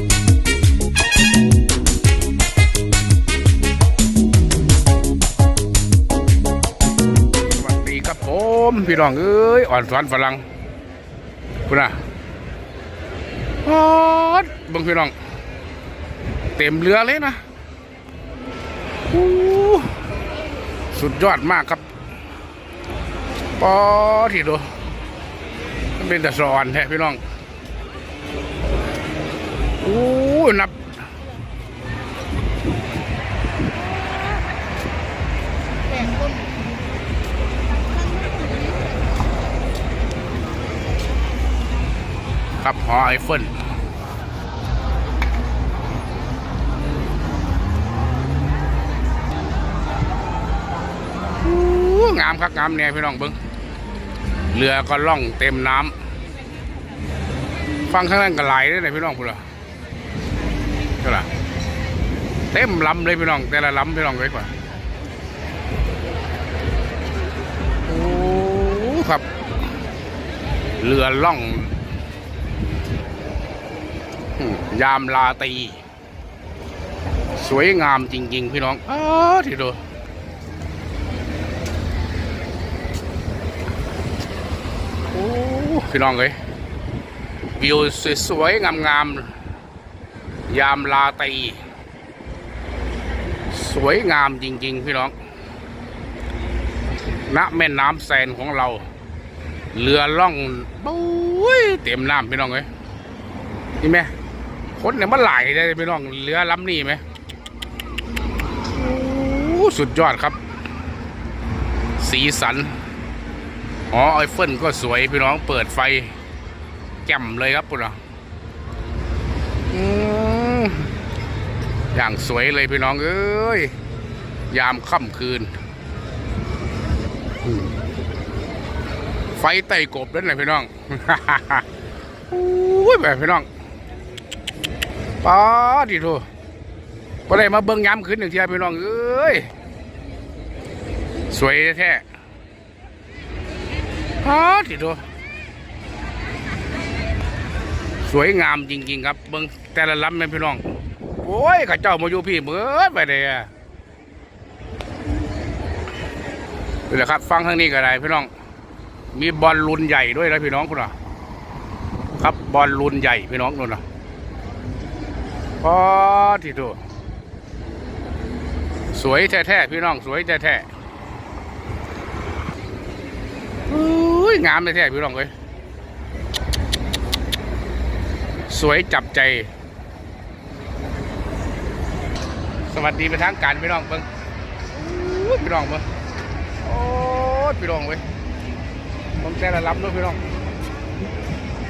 สวัสดีครับผมพี่น้องเอ้ยอ่อนสอนฝรั่งคุณนะฮอดบิ่งพี่น้อง เต็มเรือเลยนะอู้สุดยอดมากครับปอที่ดูมันเป็นแต่สอนแท้พี่น้อง อู้นับ ครับหอไอเฟิลงามครับงามเนี่ยพี่น้องเบิ้งเรือก็ล่องเต็มน้ำฟังข้างล่างก็ไหลได้วยพี่น้องพูดเหรอ เท่าไหร่เต็มลำเลยพี่น้อง แต่ละลำพี่น้องเลยกว่าโอ้ครับเรือล่อง ยามลาตี สวยงามจริง ๆ พี่น้องอ้าทีดูโอ้พี่น้องเลยวิวสวยๆงามๆ ยามลาตีสวยงามจริง ๆ พี่น้อง ณ แม่น้ำแซนของเรา เรือล่องปุ้ยเต็มน้ำพี่น้องเอ้ยนี่ไหมคนเนี่ยมันไหลายเลยพี่น้อง เรือลำนี้ไหมสุดยอดครับ สีสัน อ๋อไอเฟิลก็สวยพี่น้องเปิดไฟแจ่มเลยครับปุ่นอะ อย่างสวยเลยพี่น้องเอ้ย ยามค่ำคืน ไฟไต่กบนั่นะพี่น้องอุ้ยแบบพี่น้องป้าดิโทก็เลยมาเบิ้งย้ำขึ้นหนึ่งทีพี่น้องเอ้ย สวยแท้ๆป้าดิโท สวยงามจริง ๆ ครับเบิ้งแต่ละลำเนี่ยพี่น้อง โอ้ยข้าเจ้ามาอยู่พี่เหมือไปเลยอะนี่แหละครับ ฟังทางนี้ก็ได้พี่น้อง มีบอลลูนใหญ่ด้วยนะพี่น้องคุณอะครับบอลลูนใหญ่พี่น้องนู่นนะพอที่ดูสวยแท้ๆพี่น้องสวยแท้ๆอุ้ยงามแท้ๆพี่น้องเลย สวยจับใจ สวัสดีไปทางการพี่น้องเบิ้งพี่น้องเบิ้งโอ้ยพี่น้องเว้ยผมแต่ละลำด้วยพี่น้อง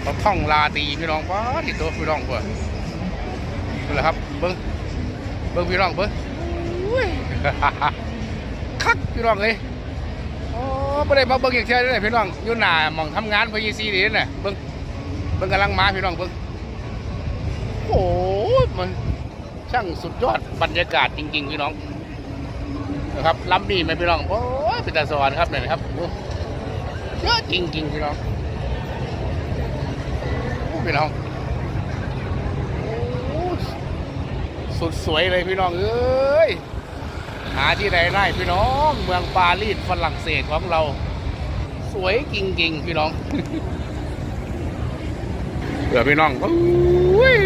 เขาท่องลาตีพี่น้องป้าที่ตัวพี่น้องเพื่อนี่แหละครับเบิ้งเบิ้งพี่น้องเบิ้งอุ้ยคักพี่น้องเลยโอ้ไม่ได้มาเบิ้งอย่างเช่นเลยพี่น้องอยู่หน้ามองทำงานพยีซีดีนี่เบิ้งเบิ้งกำลังมาพี่น้องเบิ้ง โอ้มันช่างสุดยอดบรรยากาศจริง ๆ พี่น้องนะครับลำนี้ไหมพี่น้องโอ้ยเป็นตาสวรรค์ครับเนี่ยนครับโอ้เยอะจริง ๆ พี่น้องโอ้พี่น้องโอ้สุดสวยเลยพี่น้องเอ้ยหาที่ไหนได้พี่น้อง เมืองปารีสฝรั่งเศสของเรา สวยจริง ๆ พี่น้องเผื่อพี่น้องโอ้ย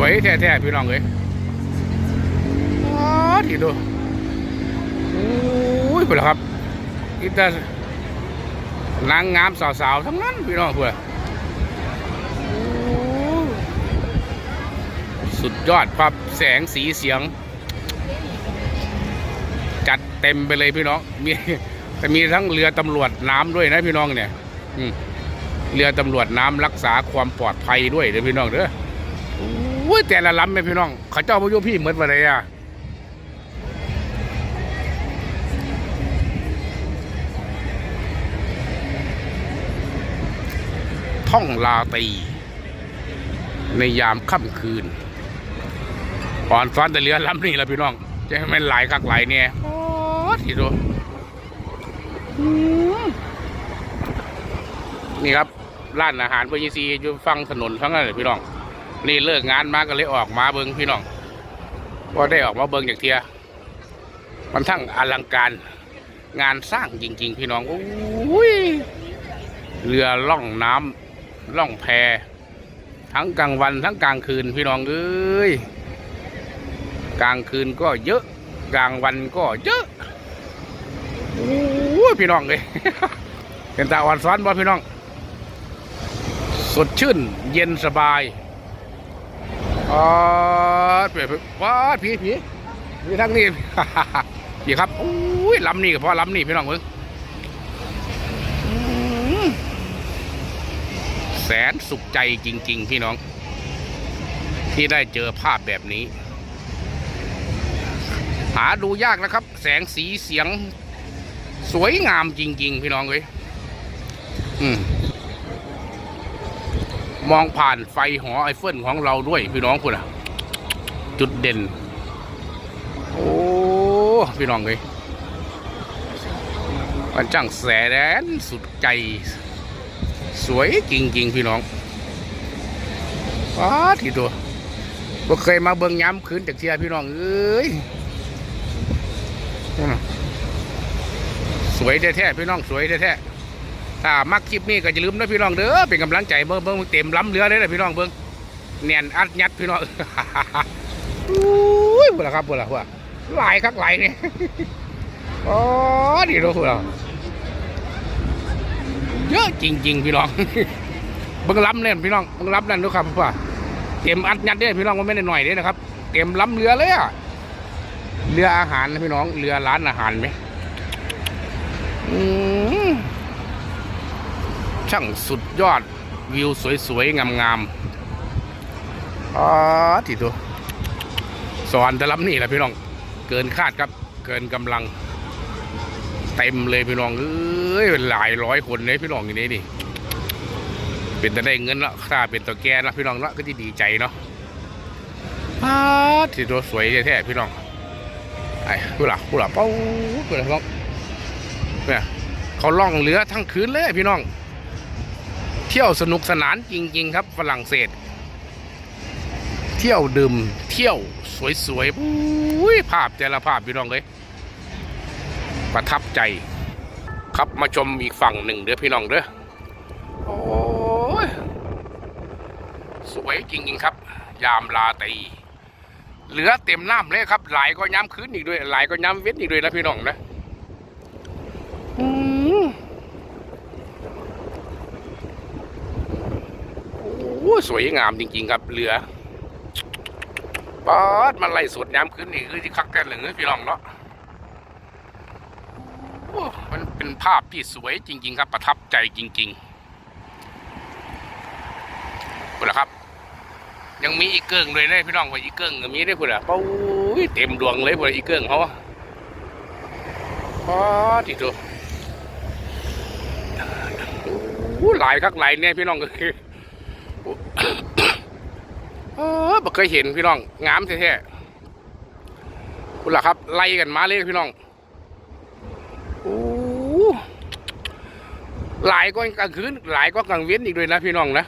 วยแท้ๆพี่น้องเลยอ๋อที่ดูโอ้ยเพื่อนครับอิตานางงามสาวๆทั้งนั้นพี่น้องเพื่อสุดยอดครับแสงสีเสียง จัดเต็มไปเลยพี่น้องมีจะมีทั้งเรือตำรวจน้ำด้วยนะพี่น้องเนี่ยเรือตำรวจน้ำรักษาความปลอดภัยด้วยเด้อพี่น้องเด้อ อ้ยแต่ละลำเนี่ยพี่น้องเขาเจ้าพายุพี่เหมือนอะไรอะท่องลาตี ในยามค่ำคืนอ่อนซ้อนแต่เรือลำนี้แหละพี่น้องจะให้มันหลายกักหลายเนี่ยโอ้ทีดูนี่ครับร้านอาหารเบอร์ยีซีอยู่ฟังถนนทั้งนั้นเลยพี่น้อง นี่เลิกงานมาก็เลยออกมาเบิงพี่น้องว่าได้ออกมาเบิงอย่างเทียมันทั้งอลังการงานสร้างจริง ๆ พี่น้องโอ้ยเรือล่องน้ำล่องแพทั้งกลางวันทั้งกลางคืนพี่น้องเอ้ยกลางคืนก็เยอะ กลางวันก็เยอะโอ้ยพี่น้องเลยเป็นตาอ่อนซ้อนบ่พี่น้อง สดชื่น เย็นสบาย อ๋อเปียว้าผีผีผีทั้งนี้ผีครับอุ้ยลำนี่กับพ่อลำนี่พี่น้องเพิ่งแสนสุขใจจริง ๆ พี่น้อง ที่ได้เจอภาพแบบนี้ หาดูยากนะครับ แสงสีเสียง สวยงามจริง ๆ พี่น้องเว้ยอืม มองผ่านไฟหอไอเฟิลของเราด้วยพี่น้องคุณอะจุดเด่น โอ้พี่น้องเลยมันจังแสนสุดใจสวยจริงๆ พี่น้องว้าที่ตัวบ่เคยมาเบิ่งย้ำคืนจากเชียพี่น้องเอ้ยสวยแท้ๆพี่น้องสวยแท้ๆ ถ้ามักคลิปนี้ก็อย่าลืมนะพี่น้องเด้อเป็นกำลังใจเบิ่งเบิ่งเต็มล้ำเรือเลยนะพี่น้องเบิ่งเนียนอัดยัดพี่น้องอุ้ยบุละครับบุละว่าหลายครับหลายนี่โอ้ดีดูพวกเราเยอะจริง ๆ พี่น้องเบิ่งล้ำเนี่ยพี่น้องเบิ่งล้ำนั่นดูครับว่าเต็มอัดยัดเด้อพี่น้องมันไม่ได้หน่อยเด้อนะครับ เต็มล้ำเรือเลยอะเรืออาหารนะพี่น้องเรือร้านอาหารไหมอืม ช่างสุดยอดวิวสวยๆ งามๆอ๋อที่ตัวสอนแต่ลำนี่แหละพี่น้อง เกินคาดครับ เกินกำลัง เต็มเลยพี่น้องเอ้ยหลายร้อยคนเลยพี่น้องอย่างนี้นี่เป็นแต่ได้เงินละค่าเป็นตัวแกนะพี่น้องละก็จะดีใจเนาะอ้าที่ตัวสวยแท้ๆพี่น้องไอ้ผู้หลักผู้หลักเป้าผู้หลักพี่น้องเนี่ยเขาล่องเรือทั้งคืนเลยพี่น้อง ที่ยวสนุกสนานจริง ๆ ครับฝรั่งเศส เที่ยวดื่มเที่ยวสวยๆอุ้ยภาพแต่ละภาพพี่น้องเลยประทับใจ ครับมาชมอีกฝั่งหนึ่งเด้อพี่น้องเด้อโอ้ยสวยจริง ๆ ครับ ยามลาตีเหลือเต็มน้ำเลยครับ หลายก็ย้ำคืนอีกด้วย หลายก็ย้ำเว้นอีกด้วยนะพี่น้องนะอืม โอ้ สวยงามจริง ๆ ครับเรือปอดมันไล่สวดน้ำขึ้นนี่คือที่คักกันเหลือพี่น้องเนาะมันเป็นภาพที่สวยจริง ๆ ครับประทับใจจริงๆพูดละครับ ยังมีอีกเกิงเลยนะพี่น้องว่าอีกเกิงก็มีได้พูดละปู้ยเต็มดวงเลยพูดละอีกเกิงเขาป๊อดที่ตัวหลายคักหลายเนี่ยพี่น้องก็คือ เออบ่เคยเห็นพี่น้อง งามแท้ๆคุณล่ะครับ ไล่กันมาเลยพี่น้อง โอ้ หลายก็กลางคืน หลายก็กลางเว้นอีกด้วยนะพี่น้องนะ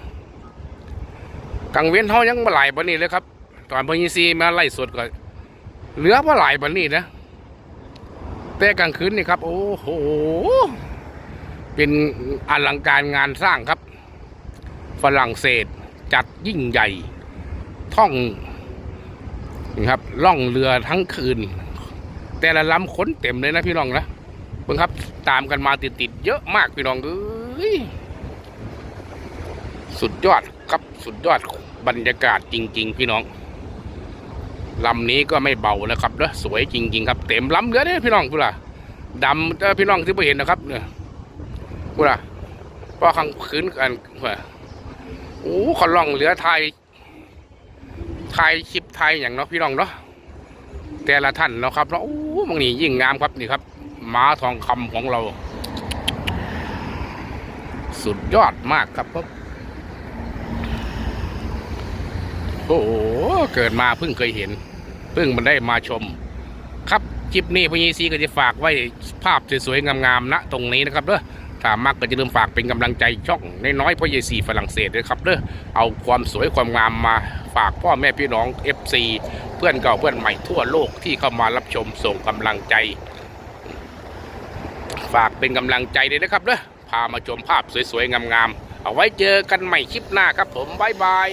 กลางเว้นเท่ายังมาหลายบันนี้เลยครับ ตอนพญิซีมาไล่สดก็เหลือว่าหลายบันนี้นะ แต่กลางคืนนี่ครับ โอ้โห เป็นอลังการงานสร้างครับ ฝรั่งเศสจัดยิ่งใหญ่ ท่องนี่ครับล่องเรือทั้งคืน แต่ละลำขนเต็มเลยนะพี่น้องนะเบิ่งครับตามกันมาติดๆเยอะมากพี่น้องเอ้ยสุดยอดครับสุดยอดบรรยากาศจริง ๆ พี่น้องลำนี้ก็ไม่เบานะครับเด้อสวยจริง ๆ ครับ เต็มลำเรือเนี่ยพี่น้องพูดล่ะดำพี่น้องที่ไม่เห็นนะครับเนี่ยพูดล่ะพราะข้งคืนกันว่ โอ้เขาล่องเรือไทยไทยคลิปไทยอย่างเนาะพี่น้องเนาะแต่ละท่านเนาะครับเนาะโอ้บางนี่ยิ่งงามครับนี่ครับม้าทองคำของเรา สุดยอดมากครับผมโอ้โหเกิดมาเพิ่งเคยเห็น เพิ่งมันได้มาชม ครับคลิปนี้พญีซีก็จะฝากไว้ภาพสวยๆงามๆณตรงนี้นะครับเด้อ ถ้ามักก็จะลืมฝากเป็นกำลังใจช่องน้อยๆพ่อเยสีฝรั่งเศสด้วยครับเด้อเอาความสวยความงามมาฝากพ่อแม่พี่น้อง FC เพื่อนเก่าเพื่อนใหม่ทั่วโลกที่เข้ามารับชมส่งกำลังใจ ฝากเป็นกำลังใจเลยนะครับเด้อพามาชมภาพสวยๆงามๆเอาไว้เจอกันใหม่คลิปหน้าครับผมบ๊ายบาย